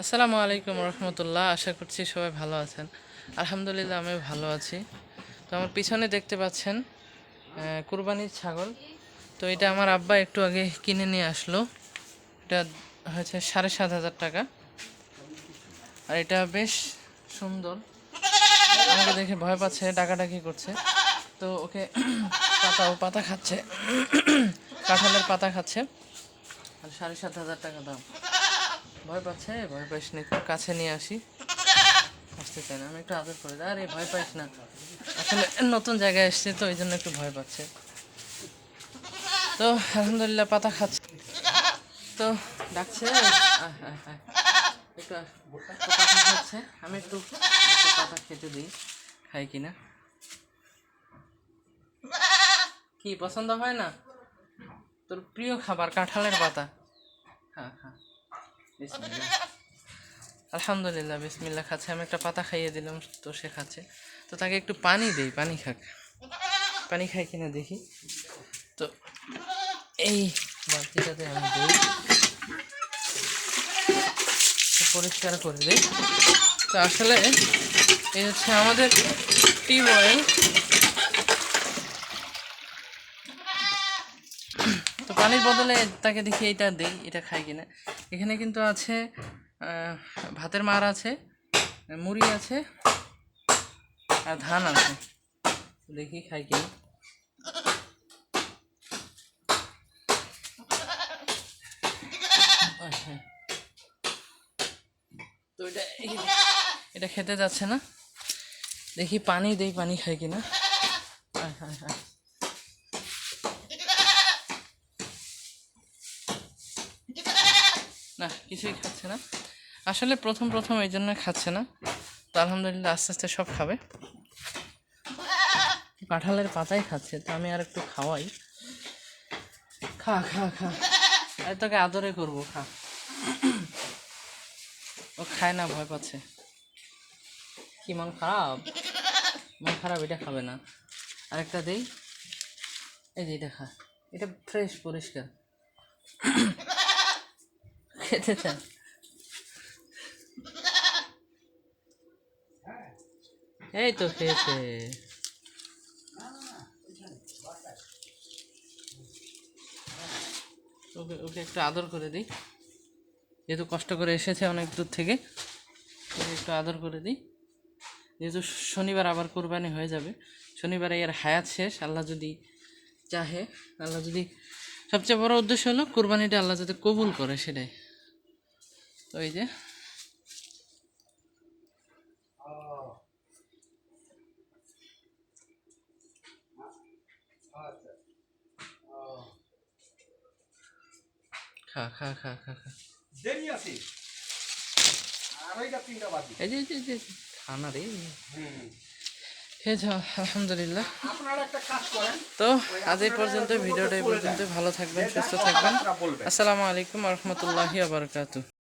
আসসালামু আলাইকুম রহমতুল্লাহ, আশা করছি সবাই ভালো আছেন। আলহামদুলিল্লাহ আমি ভালো আছি। তো আমার পিছনে দেখতে পাচ্ছেন কুরবানির ছাগল। তো এটা আমার আব্বা একটু আগে কিনে নিয়ে আসলো। এটা হয়েছে সাড়ে সাত হাজার টাকা। আর এটা বেশ সুন্দর। আমাকে দেখে ভয় পাচ্ছে, ডাকাডাকি করছে। তো ওকে পাতা, ও পাতা খাচ্ছে। কাঁঠালের পাতা খাচ্ছে। আর সাড়ে সাত হাজার টাকা দাম। ভয় পাচ্ছে, ভয় পাইস না, একটু কাছে নিয়ে আসি। আসতে চাই না, আমি একটু আদর করে দিই। আরে, ভয় পাইস না। আসলে নতুন জায়গায় এসছে, তো এই জন্য একটু ভয় পাচ্ছে। তো, আলহামদুলিল্লাহ, পাতা খাচ্ছে। তো, ডাকছে আমি একটু পাতা খেতে দিই, খাই কিনা। কি, পছন্দ হয় না? তোর প্রিয় খাবার, কাঁঠালের পাতা। আলহামদুলিল্লাহ, বিসমিল্লাহ খাচ্ছে। আমি একটা পাতা খাইয়ে দিলাম, তো সে খাচ্ছে। তো তাকে একটু পানি দেই, পানি খাক। পানি খাই কিনা দেখি। তো এই বালতিটাতে আমি দিই। পরিষ্কার করে দিই। তো আসলে এই হচ্ছে আমাদের টিউবওয়েল তো পানির বদলে তাকে দেখি এটা দেই, এটা খাই কিনা। এখানে কিন্তু আছে ভাতের মার আছে, মুড়ি আছে, আর ধান আছে। দেখি খাই আয় হায়। তো এটা এটা খেতে যাচ্ছে না। দেখি পানি দেই, পানি খাই কিনা হ্যাঁ হ্যাঁ হায়। না, কিছুই খাচ্ছে না। আসলে প্রথম প্রথম এই জন্য খাচ্ছে না। তো আলহামদুলিল্লাহ আস্তে আস্তে সব খাবে। কাঁঠালের পাতাই খাচ্ছে, তো আমি আর একটু খাওয়াই। খা খা খা। আর তোকে আদরে করব, খা। ও খায় না, ভয় পাচ্ছে। কি, মন খারাপ? মন খারাপ, এটা খাবে না। আরেকটা দেই। এই যে এটা খা। এটা ফ্রেশ পরিষ্কার। খেতে চান এই তো খেয়েছে ওকে ওকে একটু আদর করে দিই। যেহেতু কষ্ট করে এসেছে অনেক দূর থেকে, ওকে একটু আদর করে দিই। যেহেতু শনিবার আবার কোরবানি হয়ে যাবে, শনিবারে এর হায়াত শেষ, আল্লাহ যদি চাহে, আল্লাহ যদি সবচেয়ে বড় উদ্দেশ্য হলো কোরবানিটা আল্লাহ যাতে কবুল করে সেটাই। তো এই যে। খা খা খা খা খা। দেরি আছে। আড়াইটা তিনটা বাজে। এই যে এই যে, খানা রে। আলহামদুলিল্লাহ। তো আজ এই পর্যন্ত ভিডিওটা এই পর্যন্ত। ভালো থাকবেন সুস্থ থাকবেন। আসসালামু আলাইকুম রহমতুল্লাহি আবরকাতু